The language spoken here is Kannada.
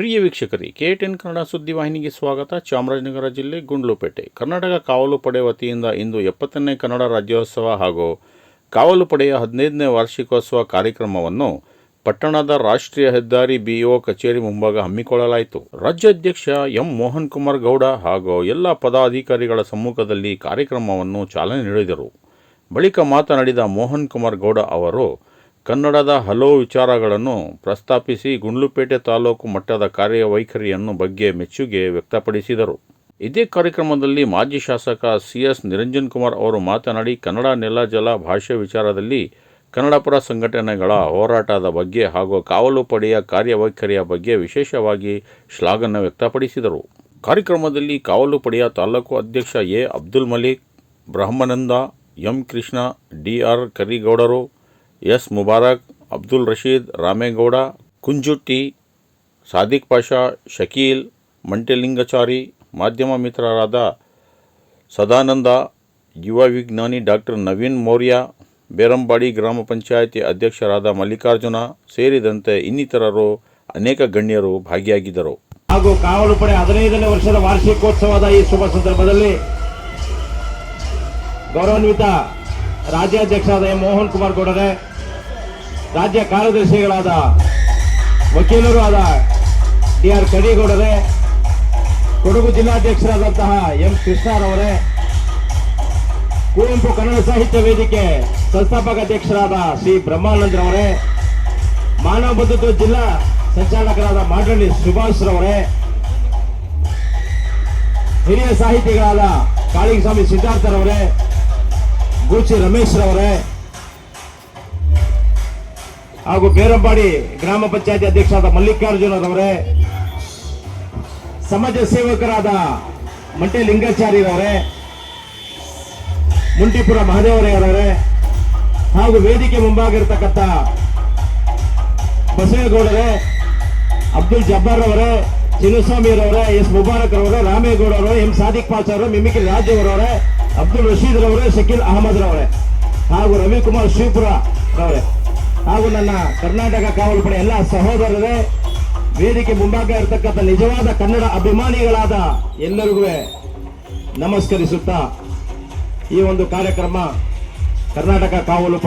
ಪ್ರಿಯ ವೀಕ್ಷಕರೇ, ಕೆ ಟೆನ್ ಕನ್ನಡ ಸುದ್ದಿವಾಹಿನಿಗೆ ಸ್ವಾಗತ. ಚಾಮರಾಜನಗರ ಜಿಲ್ಲೆ ಗುಂಡ್ಲುಪೇಟೆ. ಕರ್ನಾಟಕ ಕಾವಲು ಪಡೆ ವತಿಯಿಂದ ಇಂದು ಎಪ್ಪತ್ತನೇ ಕನ್ನಡ ರಾಜ್ಯೋತ್ಸವ ಹಾಗೂ ಕಾವಲು ಪಡೆಯ ಹದಿನೈದನೇ ವಾರ್ಷಿಕೋತ್ಸವ ಕಾರ್ಯಕ್ರಮವನ್ನು ಪಟ್ಟಣದ ರಾಷ್ಟ್ರೀಯ ಹೆದ್ದಾರಿ ಬಿಇಒ ಕಚೇರಿ ಮುಂಭಾಗ ಹಮ್ಮಿಕೊಳ್ಳಲಾಯಿತು. ರಾಜ್ಯಾಧ್ಯಕ್ಷ ಎಂ ಮೋಹನ್ ಕುಮಾರ್ ಗೌಡ ಹಾಗೂ ಎಲ್ಲ ಪದಾಧಿಕಾರಿಗಳ ಸಮ್ಮುಖದಲ್ಲಿ ಕಾರ್ಯಕ್ರಮವನ್ನು ಚಾಲನೆ ನೀಡಿದರು. ಬಳಿಕ ಮಾತನಾಡಿದ ಮೋಹನ್ ಕುಮಾರ್ ಗೌಡ ಅವರು ಕನ್ನಡದ ಹಲವು ವಿಚಾರಗಳನ್ನು ಪ್ರಸ್ತಾಪಿಸಿ ಗುಂಡ್ಲುಪೇಟೆ ತಾಲೂಕು ಮಟ್ಟದ ಕಾರ್ಯವೈಖರಿಯನ್ನು ಬಗ್ಗೆ ಮೆಚ್ಚುಗೆ ವ್ಯಕ್ತಪಡಿಸಿದರು. ಇದೇ ಕಾರ್ಯಕ್ರಮದಲ್ಲಿ ಮಾಜಿ ಶಾಸಕ ಸಿ ಎಸ್ ನಿರಂಜನ್ ಕುಮಾರ್ ಅವರು ಮಾತನಾಡಿ, ಕನ್ನಡ ನೆಲ ಜಲ ಭಾಷೆ ವಿಚಾರದಲ್ಲಿ ಕನ್ನಡಪರ ಸಂಘಟನೆಗಳ ಹೋರಾಟದ ಬಗ್ಗೆ ಹಾಗೂ ಕಾವಲು ಪಡೆಯ ಕಾರ್ಯವೈಖರಿಯ ಬಗ್ಗೆ ವಿಶೇಷವಾಗಿ ಶ್ಲಾಘನೆ ವ್ಯಕ್ತಪಡಿಸಿದರು. ಕಾರ್ಯಕ್ರಮದಲ್ಲಿ ಕಾವಲು ಪಡೆಯ ತಾಲೂಕು ಅಧ್ಯಕ್ಷ A. Abdul Malik, Brahmananda, M. Krishna, D. R. ಕರಿಗೌಡರು S Mubarak, Abdul Rasheed, Ramegowda, Kunjutti, Sadiq Pasha, Shakeel, Mantelingachari, ಮಾಧ್ಯಮ ಮಿತ್ರರಾದ ಸದಾನಂದ, ಯುವ ವಿಜ್ಞಾನಿ ಡಾಕ್ಟರ್ ನವೀನ್ ಮೌರ್ಯ, ಬೇರಂಬಾಡಿ ಗ್ರಾಮ ಪಂಚಾಯಿತಿ ಅಧ್ಯಕ್ಷರಾದ ಮಲ್ಲಿಕಾರ್ಜುನ ಸೇರಿದಂತೆ ಇನ್ನಿತರರು ಅನೇಕ ಗಣ್ಯರು ಭಾಗಿಯಾಗಿದ್ದರು. ಹಾಗೂ ಕಾವಲು ಪಡೆ ಹದಿನೈದನೇ ವರ್ಷದ ವಾರ್ಷಿಕೋತ್ಸವದ ಈ ಶುಭ ಸಂದರ್ಭದಲ್ಲಿ ಗೌರವಾನ್ವಿತ ರಾಜ್ಯಾಧ್ಯಕ್ಷರಾದ ಎಂ ಮೋಹನ್ ಕುಮಾರ್ ಗೌಡರೇ, ರಾಜ್ಯ ಕಾರ್ಯದರ್ಶಿಗಳಾದ ವಕೀಲರು ಆದ ಡಿ ಆರ್ ಕಡಿಗೌಡರೇ ಕೊಡಗು ಜಿಲ್ಲಾಧ್ಯಕ್ಷರಾದಂತಹ ಎಂ ಕೃಷ್ಣರವರೇ, ಕುವೆಂಪು ಕನ್ನಡ ಸಾಹಿತ್ಯ ವೇದಿಕೆ ಸಂಸ್ಥಾಪಕ ಅಧ್ಯಕ್ಷರಾದ ಶ್ರೀ ಬ್ರಹ್ಮಾನಂದ್ರವರೇ, ಮಾನವ ಬಂಧುತ್ವ ಜಿಲ್ಲಾ ಸಂಚಾಲಕರಾದ ಮಾಡಳ್ಳಿ ಸುಭಾಷ್ ರವರೇ ಹಿರಿಯ ಸಾಹಿತಿಗಳಾದ ಕಾಳಿಂಗಸ್ವಾಮಿ ಸಿದ್ಧಾರ್ಥರವರೇ ಗೂಚಿ ರಮೇಶ್ ರವರೇ. ಹಾಗೂ ಬೇರಂಬಾಡಿ ಗ್ರಾಮ ಪಂಚಾಯತಿ ಅಧ್ಯಕ್ಷರಾದ ಮಲ್ಲಿಕಾರ್ಜುನರವರೇ ಸಮಾಜ ಸೇವಕರಾದ ಮಂಟೆ ಲಿಂಗಾಚಾರ್ಯರವರೇ ಮುಂಟಿಪುರ ಮಹದೇವರವರೇ ಹಾಗೂ ವೇದಿಕೆ ಮುಂಭಾಗ ಇರತಕ್ಕಂಥ ಬಸವೇಗೌಡರೇ, ಅಬ್ದುಲ್ ಜಬ್ಬಾರ್ ಅವರೇ ಚಿನ್ನಸ್ವಾಮಿರವರೇ ಎಸ್. ಮುಬಾರಕ್ ಅವರ ರಾಮೇಗೌಡ ಅವರು ಎಂ. ಸಾದಿಕ್ ಪಾಸ್ ಅವರು ಮಿಮಿಕಿಲ್ ಅಬ್ದುಲ್ ರಶೀದ್ ರವರೇ, ಶಕೀಲ್ ಅಹಮದ್ ರವರೇ, ಹಾಗೂ ರವಿಕುಮಾರ್ ಶ್ರೀಪುರ ರವರೇ, ಹಾಗೂ ನನ್ನ ಕರ್ನಾಟಕ ಕಾವಲು ಪಡೆ ಎಲ್ಲ ಸಹೋದರರೇ, ವೇದಿಕೆ ಮುಂಭಾಗ ಇರತಕ್ಕಂಥ ನಿಜವಾದ ಕನ್ನಡ ಅಭಿಮಾನಿಗಳಾದ ಎಲ್ಲರಿಗೂ ನಮಸ್ಕರಿಸುತ್ತಾ ಈ ಒಂದು ಕಾರ್ಯಕ್ರಮ ಕರ್ನಾಟಕ ಕಾವಲು